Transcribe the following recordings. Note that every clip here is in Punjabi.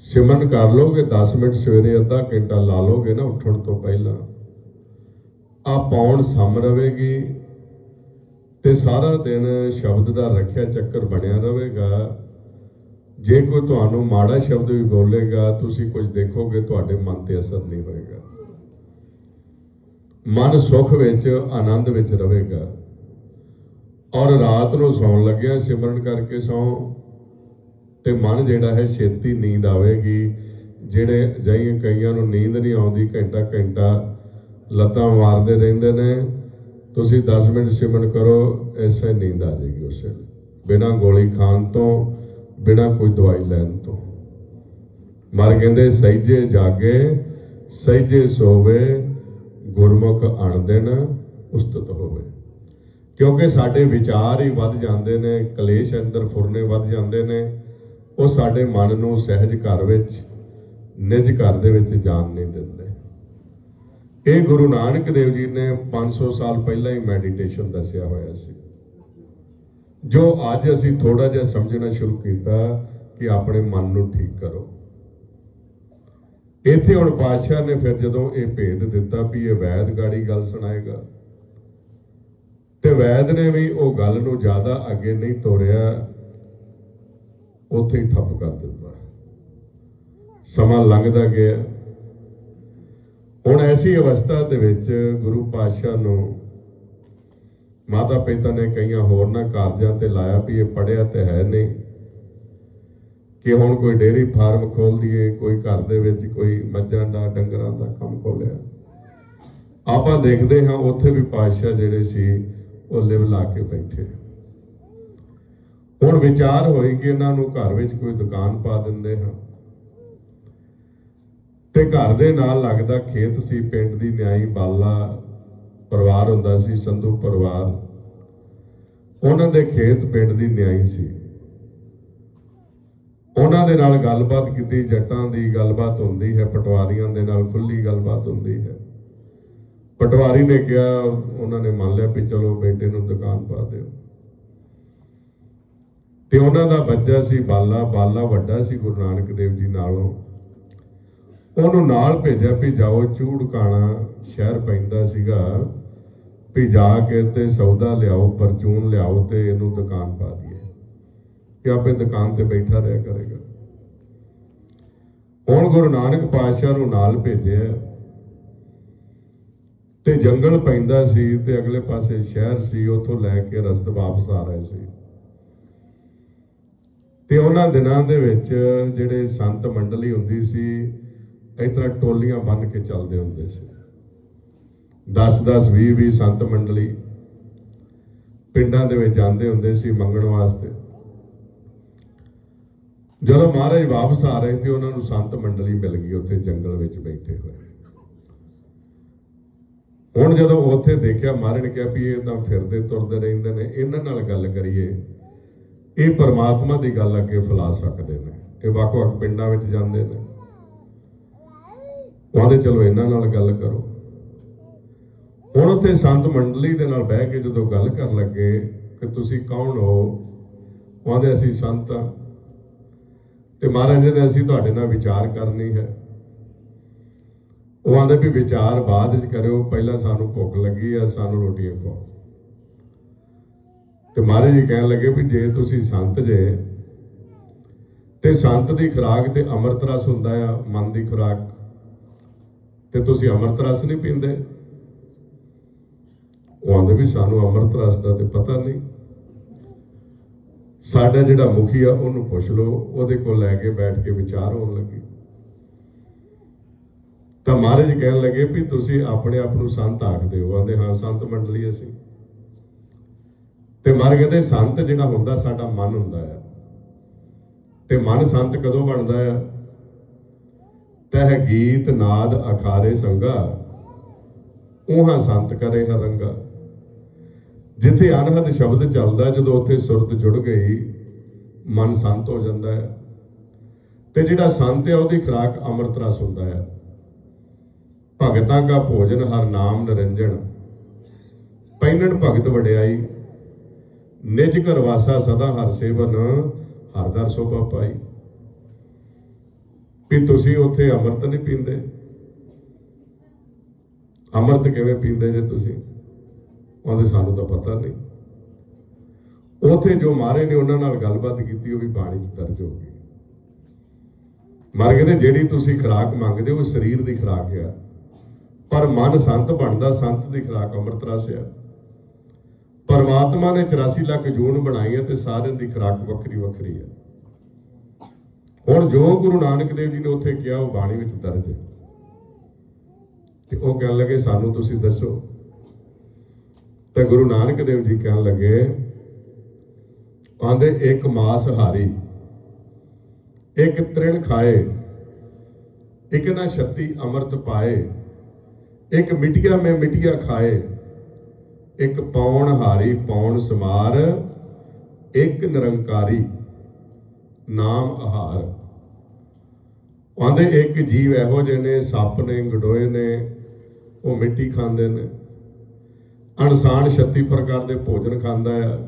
ਸਿਮਰਨ ਕਰ ਲੋਗੇ 10 ਮਿੰਟ ਸਵੇਰੇ ਅੱਧਾ ਘੰਟਾ ਲਾ ਲੋਗੇ ਨਾ ਉੱਠਣ ਤੋਂ ਪਹਿਲਾਂ। ਆ ਪੌਣ ਸਮ ਰਵੇਗੀ ਤੇ ਸਾਰਾ ਦਿਨ ਸ਼ਬਦ ਦਾ ਰੱਖਿਆ ਚੱਕਰ ਬਣਿਆ ਰਹੇਗਾ। ਜੇ ਕੋਈ ਤੁਹਾਨੂੰ ਮਾੜਾ ਸ਼ਬਦ ਵੀ ਬੋਲੇਗਾ, ਤੁਸੀਂ ਕੁਝ ਦੇਖੋਗੇ, ਤੁਹਾਡੇ ਮਨ ਤੇ ਅਸਰ ਨਹੀਂ ਹੋਏਗਾ। ਮਨ ਸੁਖ ਵਿੱਚ, ਆਨੰਦ ਵਿੱਚ ਰਹੇਗਾ। ਔਰ ਰਾਤ ਨੂੰ ਸੌਣ ਲੱਗਿਆ ਸਿਮਰਨ ਕਰਕੇ ਸੌ। ਤੇ ਮਨ ਜਿਹੜਾ ਹੈ ਛੇਤੀ ਨੀਂਦ ਆਵੇਗੀ। ਜਿਹੜੇ ਜਾਈ ਕਈਆਂ ਨੂੰ ਨੀਂਦ ਨਹੀਂ ਆਉਂਦੀ, ਘੰਟਾ ਘੰਟਾ ਲੱਤਾਂ ਮਾਰਦੇ ਰਹਿੰਦੇ ਨੇ। ਤੁਸੀਂ 10 ਮਿੰਟ ਸਿਮਰਨ ਕਰੋ, ਐਸੇ ਨੀਂਦ ਆ ਜਾਏਗੀ ਉਸ ਵੇਲੇ। ਬਿਨਾਂ ਗੋਲੀ ਖਾਣ ਤੋਂ, ਬਿਨਾਂ ਕੋਈ ਦਵਾਈ ਲੈਣ ਤੋਂ। ਮਰ ਕਹਿੰਦੇ, ਸਹਿਜੇ ਜਾਗੇ, ਸਹਿਜੇ ਸੋਵੇ, ਗੁਰਮੁਖ ਅਣਦਿਨ ਉਸਤਤ ਹੋਵੇ। ਕਿਉਂਕਿ ਸਾਡੇ ਵਿਚਾਰ ਹੀ ਵੱਧ ਜਾਂਦੇ ਨੇ, ਕਲੇਸ਼ ਅੰਦਰ ਫੁਰਨੇ ਵੱਧ ਜਾਂਦੇ ਨੇ। ਉਹ ਸਾਡੇ ਮਨ ਨੂੰ ਸਹਿਜ ਘਰ ਵਿੱਚ, ਨਿਜ ਘਰ ਦੇ ਵਿੱਚ ਜਾਣ ਨਹੀਂ ਦਿੰਦੇ। ਇਹ ਗੁਰੂ ਨਾਨਕ ਦੇਵ ਜੀ ਨੇ 500 ਸਾਲ ਪਹਿਲਾਂ ਹੀ ਮੈਡੀਟੇਸ਼ਨ ਦੱਸਿਆ ਹੋਇਆ ਸੀ। ਜੋ ਅੱਜ ਅਸੀਂ ਥੋੜਾ ਜਿਹਾ ਸਮਝਣਾ ਸ਼ੁਰੂ ਕੀਤਾ ਕਿ ਆਪਣੇ ਮਨ ਨੂੰ ਠੀਕ ਕਰੋ। ਇੱਥੇ ਹੁਣ ਪਾਤਸ਼ਾਹ ਨੇ ਫਿਰ ਜਦੋਂ ਇਹ ਭੇਦ ਦਿੱਤਾ ਵੀ ਇਹ ਵੈਦ ਗਾੜੀ ਗੱਲ ਸੁਣਾਏਗਾ, ਤੇ ਵੈਦ ਨੇ ਵੀ ਉਹ ਗੱਲ ਨੂੰ ਜ਼ਿਆਦਾ ਅੱਗੇ ਨਹੀਂ ਤੋਰਿਆ ਉੱਥੇ ਹੀ ਠੱਪ ਕਰ ਦਿੱਤਾ ਸਮਾਂ ਲੰਘਦਾ ਗਿਆ। ਹੁਣ ਐਸੀ ਅਵਸਥਾ ਦੇ ਵਿੱਚ ਗੁਰੂ ਪਾਤਸ਼ਾਹ ਨੂੰ ਮਾਤਾ ਪਿਤਾ ਨੇ ਕਈਆਂ ਹੋਰਨਾਂ ਕਾਰਜਾਂ ਤੇ ਲਾਇਆ ਵੀ ਇਹ ਪੜਿਆ ਤੇ ਹੈ ਨਹੀਂ। ਕਿ ਹੁਣ ਕੋਈ ਡੇਰੀ ਫਾਰਮ ਖੋਲ ਦਈਏ, ਕੋਈ ਘਰ ਦੇ ਵਿੱਚ ਕੋਈ ਮੱਝਾਂ ਦਾ, ਡੰਗਰਾਂ ਦਾ ਕੰਮ ਖੋਲਿਆ ਆਪਾਂ ਦੇਖਦੇ ਹਾਂ ਉੱਥੇ ਵੀ ਪਾਤਸ਼ਾਹ ਜਿਹੜੇ ਸੀ, ਉਹ ਲਿਵ ਲਾ ਕੇ ਬੈਠੇ। ਹੁਣ ਵਿਚਾਰ ਹੋਈ ਕਿ ਇਹਨਾਂ ਨੂੰ ਘਰ ਵਿੱਚ ਕੋਈ ਦੁਕਾਨ ਪਾ ਦਿੰਦੇ ਹਾਂ। ਤੇ ਘਰ ਦੇ ਨਾਲ ਲੱਗਦਾ ਖੇਤ ਸੀ, ਪਿੰਡ ਦੀ ਨਿਆਈ ਬਾਲਾ ਪਰਿਵਾਰ ਹੁੰਦਾ ਸੀ, ਸੰਧੂ ਪਰਿਵਾਰ। ਉਹਨਾਂ ਦੇ ਖੇਤ ਪਿੰਡ ਦੀ ਨਿਆਈ ਸੀ। ਉਹਨਾਂ ਦੇ ਨਾਲ ਗੱਲਬਾਤ ਕੀਤੀ, ਜੱਟਾਂ ਦੀ ਗੱਲਬਾਤ ਹੁੰਦੀ ਹੈ, ਪਟਵਾਰੀਆਂ ਦੇ ਨਾਲ ਖੁੱਲੀ ਗੱਲਬਾਤ ਹੁੰਦੀ ਹੈ। ਪਟਵਾਰੀ ਨੇ ਕਿਹਾ, ਉਹਨਾਂ ਨੇ ਮੰਨ ਲਿਆ ਵੀ ਚਲੋ ਬੇਟੇ ਨੂੰ ਦੁਕਾਨ ਪਾ ਦਿਓ। ਤੇ ਉਹਨਾਂ ਦਾ ਬੱਚਾ ਸੀ ਬਾਲਾ ਬਾਲਾ ਵੱਡਾ ਸੀ ਗੁਰੂ ਨਾਨਕ ਦੇਵ ਜੀ ਨਾਲੋਂ। ਉਹਨੂੰ ਨਾਲ ਭੇਜਿਆ ਵੀ ਜਾਓ ਚੂੜਕਾਣਾ ਸ਼ਹਿਰ ਪੈਂਦਾ ਸੀਗਾ। ਵੀ ਜਾ ਕੇ ਤੇ ਸੌਦਾ ਲਿਆਓ, ਪਰਚੂਨ ਲਿਆਓ ਤੇ ਇਹਨੂੰ ਦੁਕਾਨ ਪਾ ਦਈਏ। ਕਿ ਆਪੇ ਦੁਕਾਨ ਤੇ ਬੈਠਾ ਰਿਹਾ ਕਰੇਗਾ। ਹੁਣ ਗੁਰੂ ਨਾਨਕ ਪਾਤਸ਼ਾਹ ਨੂੰ ਨਾਲ ਭੇਜਿਆ। ਤੇ ਜੰਗਲ ਪੈਂਦਾ ਸੀ ਤੇ ਅਗਲੇ ਪਾਸੇ ਸ਼ਹਿਰ ਸੀ, ਉੱਥੋਂ ਲੈ ਕੇ ਰਸਤੇ ਵਾਪਸ ਆ ਰਹੇ ਸੀ। ਤੇ ਉਹਨਾਂ ਦਿਨਾਂ ਦੇ ਵਿੱਚ ਜਿਹੜੇ ਸੰਤ ਮੰਡਲੀ ਹੁੰਦੀ ਸੀ, ਇਸ ਤਰ੍ਹਾਂ ਟੋਲੀਆਂ ਬੰਨ ਕੇ ਚੱਲਦੇ ਹੁੰਦੇ ਸੀ। 10 10 20 20 ਸੰਤ ਮੰਡਲੀ ਪਿੰਡਾਂ ਦੇ ਵਿੱਚ ਜਾਂਦੇ ਹੁੰਦੇ ਸੀ ਮੰਗਣ ਵਾਸਤੇ। ਜਦੋਂ ਮਹਾਰਾਜ ਵਾਪਸ ਆ ਰਹੇ ਤੇ ਉਹਨਾਂ ਨੂੰ ਸੰਤ ਮੰਡਲੀ ਮਿਲ ਗਈ, ਉੱਥੇ ਜੰਗਲ ਵਿੱਚ ਬੈਠੇ ਹੋਏ। ਹੁਣ ਜਦੋਂ ਉੱਥੇ ਦੇਖਿਆ, ਮਹਾਰਾਜ ਨੇ ਕਿਹਾ ਵੀ ਇਹ ਤਾਂ ਫਿਰਦੇ ਤੁਰਦੇ ਰਹਿੰਦੇ ਨੇ, ਇਹਨਾਂ ਨਾਲ ਗੱਲ ਕਰੀਏ। ਇਹ ਪਰਮਾਤਮਾ ਦੀ ਗੱਲ ਅੱਗੇ ਫੈਲਾ ਸਕਦੇ ਨੇ। ਇਹ ਵੱਖ-ਵੱਖ ਪਿੰਡਾਂ ਵਿੱਚ ਜਾਂਦੇ ਨੇ। ਉਹਦੇ ਚਲੋ, ਇਹਨਾਂ ਨਾਲ ਗੱਲ ਕਰੋ। ਹੁਣ ਉੱਥੇ ਸੰਤ ਮੰਡਲੀ ਦੇ ਨਾਲ ਬਹਿ ਕੇ ਜਦੋਂ ਗੱਲ ਕਰਨ ਲੱਗੇ, ਕਿ ਤੁਸੀਂ ਕੌਣ ਹੋ? ਉਹਦੇ ਅਸੀਂ ਸੰਤ ਹਾਂ ਤੇ ਮਹਾਰਾਜ ਜੀ ਨੇ ਅਸੀਂ ਤੁਹਾਡੇ ਨਾਲ ਵਿਚਾਰ ਕਰਨੀ ਹੈ। ਉਹ ਆਂਦੇ ਵੀ ਵਿਚਾਰ ਬਾਅਦ ਵਿੱਚ ਕਰਿਓ, ਪਹਿਲਾਂ ਸਾਨੂੰ ਭੁੱਖ ਲੱਗੀ ਆ, ਸਾਨੂੰ ਰੋਟੀਆਂ ਖਵਾਓ। ਤੇ ਮਹਾਰਾਜ ਜੀ ਕਹਿਣ ਲੱਗੇ ਵੀ ਜੇ ਤੁਸੀਂ ਸੰਤ ਜੇ, ਤੇ ਸੰਤ ਦੀ ਖੁਰਾਕ ਤੇ ਅੰਮ੍ਰਿਤ ਰਸ ਹੁੰਦਾ ਆ, ਮਨ ਦੀ ਖੁਰਾਕ, ਤੇ ਤੁਸੀਂ ਅੰਮ੍ਰਿਤ ਰਸ ਨਹੀਂ ਪੀਂਦੇ। ਉਹ ਆਂਦੇ ਵੀ ਸਾਨੂੰ ਅੰਮ੍ਰਿਤ ਰਸ ਦਾ ਤੇ ਪਤਾ ਨਹੀਂ। ਸਾਡਾ ਜਿਹੜਾ ਮੁਖੀ ਆ, ਉਹਨੂੰ ਪੁੱਛ ਲਓ, ਉਹਦੇ ਕੋਲ ਲੈ ਕੇ ਬੈਠ ਕੇ ਵਿਚਾਰ ਹੋਣ ਲੱਗੇ। ਤਾਂ ਮਹਾਰਾਜ ਕਹਿਣ ਲੱਗੇ ਵੀ ਤੁਸੀਂ ਆਪਣੇ ਆਪ ਨੂੰ ਸੰਤ ਆਖਦੇ ਹੋ। ਆਂਦੇ, ਹਾਂ, ਸੰਤ ਮੰਡਲੀ ਅਸੀਂ। ਤੇ ਮਹਾਰਾਜ ਕਹਿੰਦੇ ਸੰਤ ਜਿਹੜਾ ਹੁੰਦਾ ਸਾਡਾ ਮਨ ਹੁੰਦਾ ਹੈ। ਤੇ ਮਨ ਸੰਤ ਕਦੋਂ ਬਣਦਾ ਹੈ? ਤਹ ਗੀਤ ਨਾਦ ਅਖਾਰੇ ਸੰਗਾ, ਉਹਾਂ ਸੰਤ ਕਰੇ ਹਰੰਗਾ ਜਿੱਥੇ ਅਨਹਦ ਸ਼ਬਦ ਚੱਲਦਾ, ਜਦੋਂ ਉੱਥੇ ਸੁਰਤ ਜੁੜ ਗਈ, ਮਨ ਸੰਤ ਹੋ ਜਾਂਦਾ ਹੈ। ਤੇ ਜਿਹੜਾ ਸੰਤ ਹੈ, ਉਹਦੀ ਖੁਰਾਕ ਅੰਮ੍ਰਿਤ ਰਸ ਹੁੰਦਾ ਹੈ। ਭਗਤਾਂ ਦਾ ਭੋਜਨ ਹਰ ਨਾਮ ਨਿਰੰਜਨ ਪੈਨਣ ਭਗਤ ਵਡਿਆਈ ਨਿਜ ਘਰ ਵਾਸਾ ਸਦਾ ਹਰ ਸੇਵਨ, ਹਰ ਦਰ ਸੋਭਾ ਪਾਈ ਵੀ ਤੁਸੀਂ ਉੱਥੇ ਅੰਮ੍ਰਿਤ ਨਹੀਂ ਪੀਂਦੇ। ਅੰਮ੍ਰਿਤ ਕਿਵੇਂ ਪੀਂਦੇ ਜੇ ਤੁਸੀਂ? ਉਹਦੇ ਸਾਨੂੰ ਤਾਂ ਪਤਾ ਨਹੀਂ। ਉਥੇ ਜੋ ਮਾਰੇ ਨੇ ਉਹਨਾਂ ਨਾਲ ਗੱਲਬਾਤ ਕੀਤੀ, ਉਹ ਵੀ ਬਾਣੀ 'ਚ ਦਰਜ ਹੋ ਗਈ। ਮਰ ਕਹਿੰਦੇ ਜਿਹੜੀ ਤੁਸੀਂ ਖੁਰਾਕ ਮੰਗਦੇ ਹੋ ਸਰੀਰ ਦੀ ਖੁਰਾਕ ਆ। ਪਰ ਮਨ ਸੰਤ ਬਣਦਾ, ਸੰਤ ਦੀ ਖੁਰਾਕ ਅੰਮ੍ਰਿਤ ਰਸ ਆ। ਪਰਮਾਤਮਾ ਨੇ 84 ਲੱਖ ਜੂਨ ਬਣਾਈ ਹੈ ਤੇ ਸਾਰਿਆਂ ਦੀ ਖੁਰਾਕ ਵੱਖਰੀ ਵੱਖਰੀ ਹੈ। ਹੁਣ ਜੋ ਗੁਰੂ ਨਾਨਕ ਦੇਵ ਜੀ ਨੇ ਉੱਥੇ ਕਿਹਾ, ਉਹ ਬਾਣੀ ਵਿੱਚ ਦਰਜ ਹੈ ਤੇ ਉਹ ਕਹਿਣ ਲੱਗੇ, ਸਾਨੂੰ ਤੁਸੀਂ ਦੱਸੋ। ਤੇ ਗੁਰੂ ਨਾਨਕ ਦੇਵ ਜੀ ਕਹਿਣ ਲੱਗੇ ਆਂਦੇ ਇੱਕ ਮਾਸ ਹਾਰੀ, ਇੱਕ ਤ੍ਰਿਣ ਖਾਏ, ਇੱਕ ਨਾ ਛੱਤੀ ਅੰਮ੍ਰਿਤ ਪਾਏ, ਇੱਕ ਮਿਟਿਆ ਮੈਂ ਮਿਟਿਆ ਖਾਏ ਇੱਕ ਪੌਣ ਹਾਰੀ, ਪੌਣ ਸਮਾਰ, ਇੱਕ ਨਿਰੰਕਾਰੀ, ਨਾਮ ਆਹਾਰ। ਆਂਦੇ, ਇੱਕ ਜੀਵ ਇਹੋ ਜਿਹੇ ਨੇ, ਸੱਪ ਨੇ, ਗਡੋਏ ਨੇ, ਉਹ ਮਿੱਟੀ ਖਾਂਦੇ ਨੇ। ਇਨਸਾਨ 36 ਪ੍ਰਕਾਰ ਦੇ ਭੋਜਨ ਖਾਂਦਾ ਆ।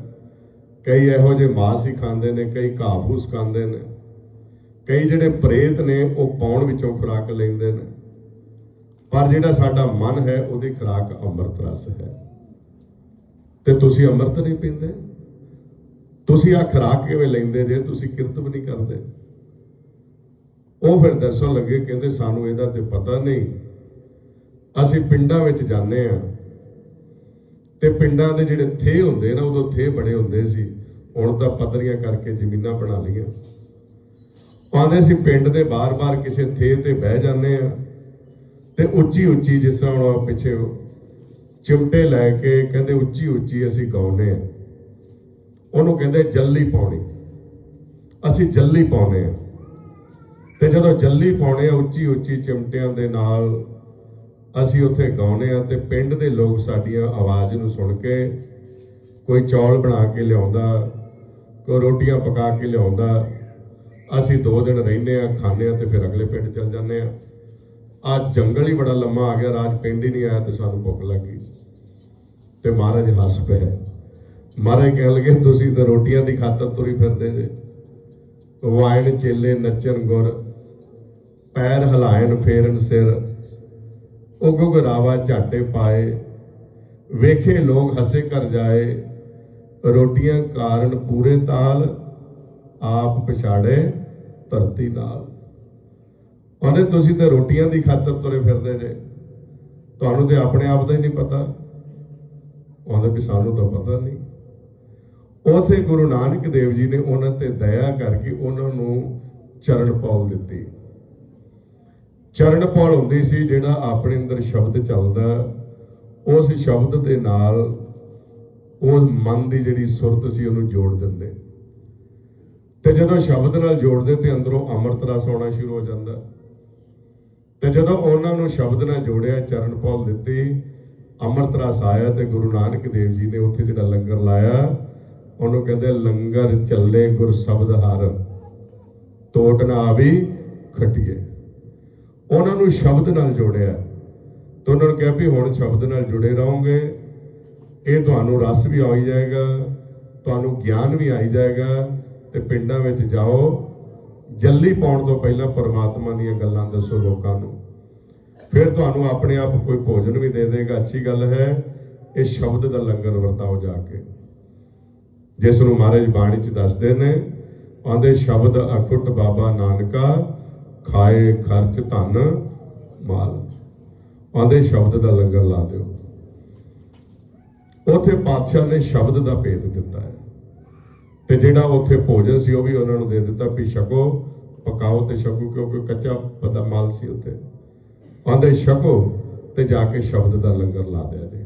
ਕਈ ਇਹੋ ਜਿਹੇ ਮਾਸ ਹੀ ਖਾਂਦੇ ਨੇ, ਕਈ ਘਾਹ ਖਾਂਦੇ ਨੇ। ਕਈ ਜਿਹੜੇ ਪ੍ਰੇਤ ਨੇ, ਉਹ ਪੌਣ ਵਿੱਚੋਂ ਖੁਰਾਕ ਲੈਂਦੇ ਨੇ। ਪਰ ਜਿਹੜਾ ਸਾਡਾ ਮਨ ਹੈ, ਉਹਦੀ ਖੁਰਾਕ ਅੰਮ੍ਰਿਤ ਰਸ ਹੈ। ਤੇ ਤੁਸੀਂ ਅੰਮ੍ਰਿਤ ਨਹੀਂ ਪੀਂਦੇ? ਤੁਸੀਂ ਆ ਖੁਰਾਕ ਕਿਵੇਂ ਲੈਂਦੇ ਜੇ ਤੁਸੀਂ ਕਿਰਤ ਵੀ ਨਹੀਂ ਕਰਦੇ? ਉਹ ਫਿਰ ਦੱਸਣ ਲੱਗੇ, ਕਹਿੰਦੇ ਸਾਨੂੰ ਇਹਦਾ ਤੇ ਪਤਾ ਨਹੀਂ। ਅਸੀਂ ਪਿੰਡਾਂ ਵਿੱਚ ਜਾਂਦੇ ਆ ਤੇ ਪਿੰਡਾਂ ਦੇ ਜਿਹੜੇ ਥੇ ਹੁੰਦੇ ਨਾ, ਉਦੋਂ ਥੇ ਬੜੇ ਹੁੰਦੇ ਸੀ। ਹੁਣ ਤਾਂ ਪੱਧਰੀਆਂ ਕਰਕੇ ਜ਼ਮੀਨਾਂ ਬਣਾ ਲਈਆਂ। ਆਉਂਦੇ ਸੀ ਪਿੰਡ ਦੇ ਬਾਰ-ਬਾਰ ਕਿਸੇ ਥੇ ਤੇ ਬਹਿ ਜਾਂਦੇ ਆ ਤੇ ਉੱਚੀ ਉੱਚੀ ਜਿਸ ਤਰ੍ਹਾਂ ਹੁਣ ਪਿੱਛੇ ਚਿਮਟੇ ਲੈ ਕੇ ਕਹਿੰਦੇ, ਉੱਚੀ ਉੱਚੀ ਅਸੀਂ ਗਾਉਂਦੇ ਆ ਉਹਨੂੰ ਕਹਿੰਦੇ, ਜੱਲੀ ਪਾਉਣੀ। ਅਸੀਂ ਜੱਲੀ ਪਾਉਨੇ ਆ ਤੇ ਜਦੋਂ ਜੱਲੀ ਪਾਉਣੇ ਆ ਉੱਚੀ ਉੱਚੀ ਚਿਮਟਿਆਂ ਦੇ ਨਾਲ ਅਸੀਂ ਉੱਥੇ ਗਾਉਨੇ ਆ ਤੇ ਪਿੰਡ ਦੇ ਲੋਕ ਸਾਡੀਆਂ ਆਵਾਜ਼ ਨੂੰ ਸੁਣ ਕੇ ਕੋਈ ਚੌਲ ਬਣਾ ਕੇ ਲਿਆਉਂਦਾ, ਕੋਈ ਰੋਟੀਆਂ ਪਕਾ ਕੇ ਲਿਆਉਂਦਾ, ਅਸੀਂ ਦੋ ਦਿਨ ਰਹਿੰਦੇ ਆ ਖਾਂਦੇ ਆ ਤੇ ਫਿਰ ਅਗਲੇ ਪਿੰਡ ਚੱਲ ਜਾਂਦੇ ਆ ਆ ਜੰਗਲ ਹੀ ਬੜਾ ਲੰਮਾ ਆ ਗਿਆ, ਰਾਜ ਪਿੰਡ ਹੀ ਨਹੀਂ ਆਇਆ ਤੇ ਸਾਨੂੰ ਭੁੱਖ ਲੱਗੀ ਤੇ ਮਹਾਰਾਜ ਹੱਸ ਪਏ। ਮਹਾਰਾਜ ਕਹਿਣ ਲੱਗੇ, ਤੁਸੀਂ ਤਾਂ ਰੋਟੀਆਂ ਦੀ ਖਾਤਰ ਤੁਰੀ ਫਿਰਦੇ ਜੇ। ਵਾਇਣ, ਚੇਲੇ, ਨੱਚਣ, ਗੁਰ, ਪੈਰ ਹਲਾਇਣ, ਫੇਰਨ ਸਿਰ। ਉਗੋ ਰਾਵਾ ਝਾਟੇ ਪਾਏ। ਵੇਖੇ ਲੋਕ ਹੱਸੇ ਕਰ ਜਾਏ। ਰੋਟੀਆਂ ਕਾਰਨ ਪੂਰੇ ਤਾਲ। ਆਪ ਪਛਾੜੇ ਧਰਤੀ ਨਾਲ। ਉਹਨੇ ਤੁਸੀਂ ਤਾਂ ਰੋਟੀਆਂ ਦੀ ਖਾਤਰ ਤੁਰੇ ਫਿਰਦੇ ਜੇ। ਤੁਹਾਨੂੰ ਤੇ ਆਪਣੇ ਆਪ ਦਾ ਹੀ ਨਹੀਂ ਪਤਾ। ਉਹਦੇ ਵੀ ਸਾਨੂੰ ਤਾਂ ਪਤਾ ਨਹੀਂ। ਉਥੇ ਗੁਰੂ ਨਾਨਕ ਦੇਵ ਜੀ ਨੇ ਉਹਨਾਂ ਤੇ ਦਇਆ ਕਰਕੇ ਉਹਨਾਂ ਨੂੰ ਚਰਨ ਪੌਲ ਦਿੱਤੀ। ਚਰਨ ਪੌਲ ਹੁੰਦੀ ਸੀ ਜਿਹੜਾ ਆਪਣੇ ਅੰਦਰ ਸ਼ਬਦ ਚੱਲਦਾ। ਉਸ ਸ਼ਬਦ ਦੇ ਨਾਲ ਉਹ ਮਨ ਦੀ ਜਿਹੜੀ ਸੁਰਤ ਸੀ ਉਹਨੂੰ ਜੋੜ ਦਿੰਦੇ। ਤੇ ਜਦੋਂ ਸ਼ਬਦ ਨਾਲ ਜੋੜਦੇ ਤੇ ਅੰਦਰੋਂ ਅੰਮ੍ਰਿਤ ਰਸ ਆਉਣਾ ਸ਼ੁਰੂ ਹੋ ਜਾਂਦਾ। ਤੇ ਜਦੋਂ ਉਹਨਾਂ ਨੂੰ ਸ਼ਬਦ ਨਾਲ ਜੋੜਿਆ, ਚਰਨ ਪੌਲ ਦਿੱਤੀ ਅੰਮ੍ਰਿਤ ਰਸ ਆਇਆ ਤੇ ਗੁਰੂ ਨਾਨਕ ਦੇਵ ਜੀ ਨੇ ਉੱਥੇ ਜਿਹੜਾ ਲੰਗਰ ਲਾਇਆ, ਉਹਨੂੰ ਕਹਿੰਦੇ ਲੰਗਰ ਚੱਲੇ ਗੁਰ ਸ਼ਬਦ ਹਰ। ਤੋਟ ਨਾ ਆਵੀ, ਖਟੀਏ। ਉਹਨਾਂ ਨੂੰ ਸ਼ਬਦ ਨਾਲ ਜੋੜਿਆ। ਤੇ ਉਹਨਾਂ ਨੂੰ ਕਿਹਾ ਵੀ ਹੁਣ ਸ਼ਬਦ ਨਾਲ ਜੁੜੇ ਰਹੋਗੇ। ਇਹ ਤੁਹਾਨੂੰ ਰਸ ਵੀ ਆਈ ਜਾਏਗਾ, ਤੁਹਾਨੂੰ ਗਿਆਨ ਵੀ ਆਈ ਜਾਏਗਾ ਤੇ ਪਿੰਡਾਂ ਵਿੱਚ ਜਾਓ। ਜੱਲੀ ਪਾਉਣ ਤੋਂ ਪਹਿਲਾਂ ਪਰਮਾਤਮਾ ਦੀਆਂ ਗੱਲਾਂ ਦੱਸੋ ਲੋਕਾਂ ਨੂੰ। ਫਿਰ ਤੁਹਾਨੂੰ ਆਪਣੇ ਆਪ ਕੋਈ ਭੋਜਨ ਵੀ ਦੇ ਦੇਗਾ। ਅੱਛੀ ਗੱਲ ਹੈ, ਇਹ ਸ਼ਬਦ ਦਾ ਲੰਗਰ ਵਰਤਾਓ ਜਾ ਕੇ। ਜਿਸ ਨੂੰ ਮਹਾਰਾਜ ਬਾਣੀ ਚ ਦੱਸਦੇ ਨੇ, ਆਂਦੇ ਸ਼ਬਦ ਅਖੁੱਟ ਬਾਬਾ ਨਾਨਕਾ, ਖਾਏ ਖਰਚ ਧਨ ਮਾਲ। ਆਂਦੇ ਸ਼ਬਦ ਦਾ ਲੰਗਰ ਲਾ ਦਿਓ। ਉਥੇ ਪਾਤਸ਼ਾਹ ਨੇ ਸ਼ਬਦ ਦਾ ਭੇਦ ਦਿੱਤਾ ਹੈ। ਤੇ ਜਿਹੜਾ ਉੱਥੇ ਭੋਜਨ ਸੀ ਉਹ ਵੀ ਉਹਨਾਂ ਨੂੰ ਦੇ ਦਿੱਤਾ, ਵੀ ਛਕੋ, ਪਕਾਓ ਤੇ ਛਕੋ, ਕਿਉਂਕਿ ਕੱਚਾ ਪਤਾ ਮਾਲ ਸੀ ਉੱਥੇ। ਆਂਦੇ ਛਕੋ ਤੇ ਜਾ ਕੇ ਸ਼ਬਦ ਦਾ ਲੰਗਰ ਲਾ ਦਿਆ ਜੇ।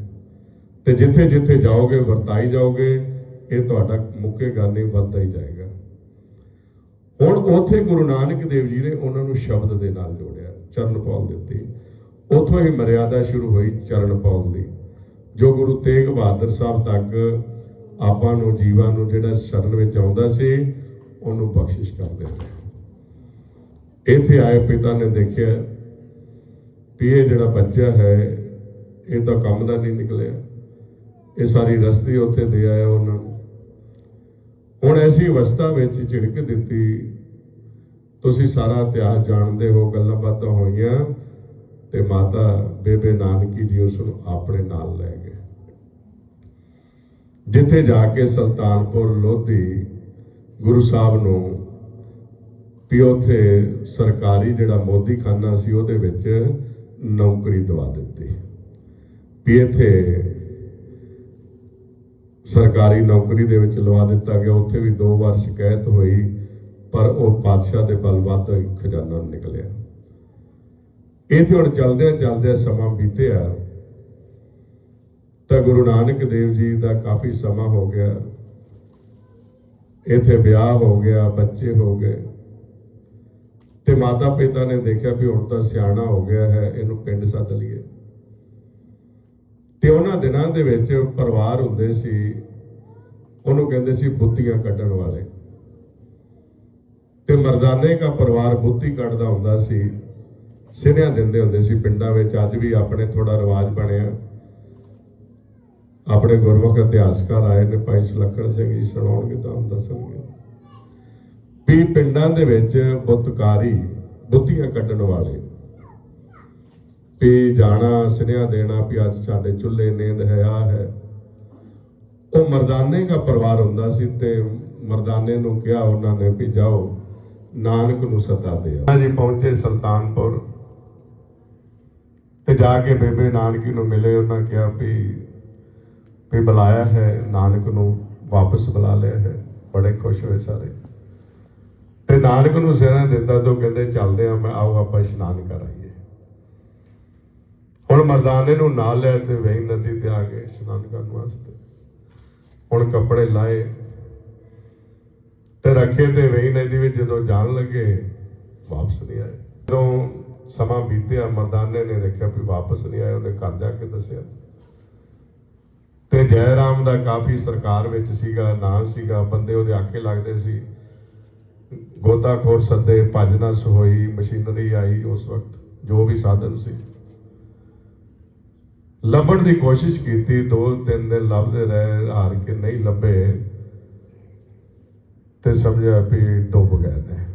ਤੇ ਜਿੱਥੇ ਜਿੱਥੇ ਜਾਓਗੇ, ਵਰਤਾਈ ਜਾਓਗੇ, ਇਹ ਤੁਹਾਡਾ ਮੁੱਕੇਗਾ ਨਹੀਂ ਵੱਧਦਾ ਹੀ ਜਾਏਗਾ। ਹੁਣ ਉੱਥੇ ਗੁਰੂ ਨਾਨਕ ਦੇਵ ਜੀ ਨੇ ਉਹਨਾਂ ਨੂੰ ਸ਼ਬਦ ਦੇ ਨਾਲ ਜੋੜਿਆ, ਚਰਨ ਪੌਲ ਦਿੱਤੀ। ਉੱਥੋਂ ਹੀ ਮਰਿਆਦਾ ਸ਼ੁਰੂ ਹੋਈ ਚਰਨ ਪੌਲ ਦੀ, ਜੋ ਗੁਰੂ ਤੇਗ ਬਹਾਦਰ ਸਾਹਿਬ ਤੱਕ ਆਪਾਂ ਨੂੰ ਜੀਵਾਂ ਨੂੰ ਜਿਹੜਾ ਸ਼ਰਨ ਵਿੱਚ ਆਉਂਦਾ ਸੀ, ਉਹਨੂੰ ਬਖਸ਼ਿਸ਼ ਕਰਦੇ ਨੇ ਇੱਥੇ ਆਏ ਪਿਤਾ ਨੇ ਦੇਖਿਆ ਵੀ ਇਹ ਜਿਹੜਾ ਬੱਚਾ ਹੈ, ਇਹ ਤਾਂ ਕੰਮ ਦਾ ਨਹੀਂ ਨਿਕਲਿਆ। ਇਹ ਸਾਰੀ ਰਸਤੀ ਉੱਥੇ ਦੇ ਆਇਆ ਉਹਨਾਂ ਨੂੰ। ਹੁਣ ਐਸੀ ਅਵਸਥਾ ਵਿੱਚ ਝਿੜਕ ਦਿੱਤੀ, ਤੁਸੀਂ ਸਾਰਾ ਇਤਿਹਾਸ ਜਾਣਦੇ ਹੋ, ਗੱਲਾਂ ਬਾਤਾਂ ਹੋਈਆਂ, ਤੇ ਮਾਤਾ ਬੇਬੇ ਨਾਨਕੀ ਜੀ ਉਸ ਨੂੰ ਆਪਣੇ ਨਾਲ ਲੈ ਗਏ। ਜਿੱਥੇ ਜਾ ਕੇ ਸੁਲਤਾਨਪੁਰ ਲੋਧੀ ਗੁਰੂ ਸਾਹਿਬ ਨੂੰ ਵੀ ਉੱਥੇ ਸਰਕਾਰੀ ਜਿਹੜਾ ਮੋਦੀ ਖਾਨਾ ਸੀ ਉਹਦੇ ਵਿੱਚ ਨੌਕਰੀ ਦਵਾ ਦਿੱਤੀ। ਵੀ ਇੱਥੇ ਸਰਕਾਰੀ ਨੌਕਰੀ ਦੇ ਵਿੱਚ ਲਵਾ ਦਿੱਤਾ ਗਿਆ। ਉੱਥੇ ਵੀ ਦੋ ਵਾਰ ਸ਼ਿਕਾਇਤ ਹੋਈ, ਪਰ ਉਹ ਪਾਤਸ਼ਾਹ ਦੇ ਬਲਵੱਤ ਹੀ ਖਜ਼ਾਨਾ ਨਿਕਲਿਆ। ਇੱਥੇ ਹੁਣ ਚੱਲਦਿਆਂ ਚੱਲਦਿਆਂ ਸਮਾਂ ਬੀਤਿਆ। ਤਾਂ ਗੁਰੂ ਨਾਨਕ ਦੇਵ ਜੀ ਦਾ ਕਾਫੀ ਸਮਾਂ ਹੋ ਗਿਆ। ਇੱਥੇ ਵਿਆਹ ਹੋ ਗਿਆ, ਬੱਚੇ ਹੋ ਗਏ। ਤੇ ਮਾਤਾ ਪਿਤਾ ਨੇ ਦੇਖਿਆ ਵੀ ਹੁਣ ਤਾਂ ਸਿਆਣਾ ਹੋ ਗਿਆ ਹੈ, ਇਹਨੂੰ ਪਿੰਡ ਸੱਦ ਲਈਏ। ਤੇ ਉਹਨਾਂ ਦਿਨਾਂ ਦੇ ਵਿੱਚ ਪਰਿਵਾਰ ਹੁੰਦੇ ਸੀ, ਉਹਨੂੰ ਕਹਿੰਦੇ ਸੀ ਬੁੱਤੀਆਂ ਕੱਢਣ ਵਾਲੇ। ਤੇ ਮਰਦਾਨੇ ਦਾ ਪਰਿਵਾਰ ਬੁੱਤੀ ਕੱਢਦਾ ਹੁੰਦਾ ਸੀ ਸਿਰਿਆਂ ਦਿੰਦੇ ਹੁੰਦੇ ਸੀ ਪਿੰਡਾਂ ਵਿੱਚ, ਅੱਜ ਵੀ ਆਪਣੇ ਥੋੜਾ ਰਿਵਾਜ ਬਣਿਆ। ਆਪਣੇ ਗੁਰਮੁਖ ਇਤਿਹਾਸਕਾਰ ਆਏ ਨੇ, ਭਾਈ ਸੁਲੱਖਣ ਸਿੰਘ ਜੀ ਸੁਣਾਉਣਗੇ, ਤੁਹਾਨੂੰ ਦੱਸਣਗੇ। ਵੀ ਪਿੰਡਾਂ ਦੇ ਵਿੱਚ ਬੁੱਤਕਾਰੀ ਬੁੱਤੀਆਂ ਕੱਢਣ ਵਾਲੇ, ਵੀ ਜਾਣਾ, ਸੁਨੇਹਾ ਦੇਣਾ ਵੀ ਅੱਜ ਸਾਡੇ ਚੁੱਲ੍ਹੇ ਨੇਂਦ ਹੈ ਆ ਹੈ। ਉਹ ਮਰਦਾਨੇ ਦਾ ਪਰਿਵਾਰ ਹੁੰਦਾ ਸੀ ਤੇ ਮਰਦਾਨੇ ਨੂੰ ਕਿਹਾ ਉਹਨਾਂ ਨੇ ਵੀ ਜਾਓ, ਨਾਨਕ ਨੂੰ ਸੱਦਾ ਦਿਓ। ਜੀ, ਪਹੁੰਚੇ ਸੁਲਤਾਨਪੁਰ। ਤੇ ਜਾ ਕੇ ਬੇਬੇ ਨਾਨਕੀ ਨੂੰ ਮਿਲੇ, ਉਹਨਾਂ ਕਿਹਾ ਵੀ ਵੀ ਬੁਲਾਇਆ ਹੈ, ਨਾਨਕ ਨੂੰ ਵਾਪਸ ਬੁਲਾ ਲਿਆ ਹੈ। ਬੜੇ ਖੁਸ਼ ਹੋਏ ਸਾਰੇ। ਤੇ ਨਾਨਕ ਨੂੰ ਸਿਰਾਂ ਦਿੱਤਾ ਤੋਂ ਕਹਿੰਦੇ, ਚੱਲਦੇ ਆ ਮੈਂ ਆਓ, ਆਪਾਂ ਇਸ਼ਨਾਨ ਕਰ ਆਈਏ। ਹੁਣ ਮਰਦਾਨੇ ਨੂੰ ਨਾਲ ਲੈ ਤੇ ਵੇਈ ਨਦੀ ਤੇ ਆ ਗਏ ਇਸ਼ਨਾਨ ਕਰਨ ਵਾਸਤੇ। ਹੁਣ ਕੱਪੜੇ ਲਾਏ ਤੇ ਰੱਖੇ ਤੇ ਵੇਈ ਨਦੀ ਵਿੱਚ ਜਦੋਂ ਜਾਣ ਲੱਗੇ, ਵਾਪਸ ਨਹੀਂ ਆਏ। ਜਦੋਂ ਸਮਾਂ ਬੀਤਿਆ, ਮਰਦਾਨੇ ਨੇ ਦੇਖਿਆ ਵੀ ਵਾਪਸ ਨਹੀਂ ਆਏ, ਉਹਨੇ ਘਰ ਜਾ ਕੇ ਦੱਸਿਆ। ਤੇ ਜੈ ਦਾ ਕਾਫੀ ਸਰਕਾਰ ਵਿੱਚ ਸੀਗਾ, ਨਾਂ ਸੀਗਾ, ਬੰਦੇ ਉਹਦੇ ਆਖੇ ਲੱਗਦੇ ਸੀ। ਗੋਤਾਖੋਰ ਸੱਦੇ ਭਜਨਸ ਹੋਈ ਮਸ਼ੀਨਰੀ ਆਈ ਉਸ ਵਕਤ, ਜੋ ਵੀ ਸਾਧਨ ਸੀ। ਲੱਭਣ ਦੀ ਕੋਸ਼ਿਸ਼ ਕੀਤੀ, ਦੋ ਤਿੰਨ ਦਿਨ ਲੱਭਦੇ ਰਹੇ, ਹਾਰ ਕੇ ਨਹੀਂ ਲੱਭੇ। ਤੇ ਸਮਝਿਆ ਵੀ ਡੁੱਬ ਗਏ ਨੇ।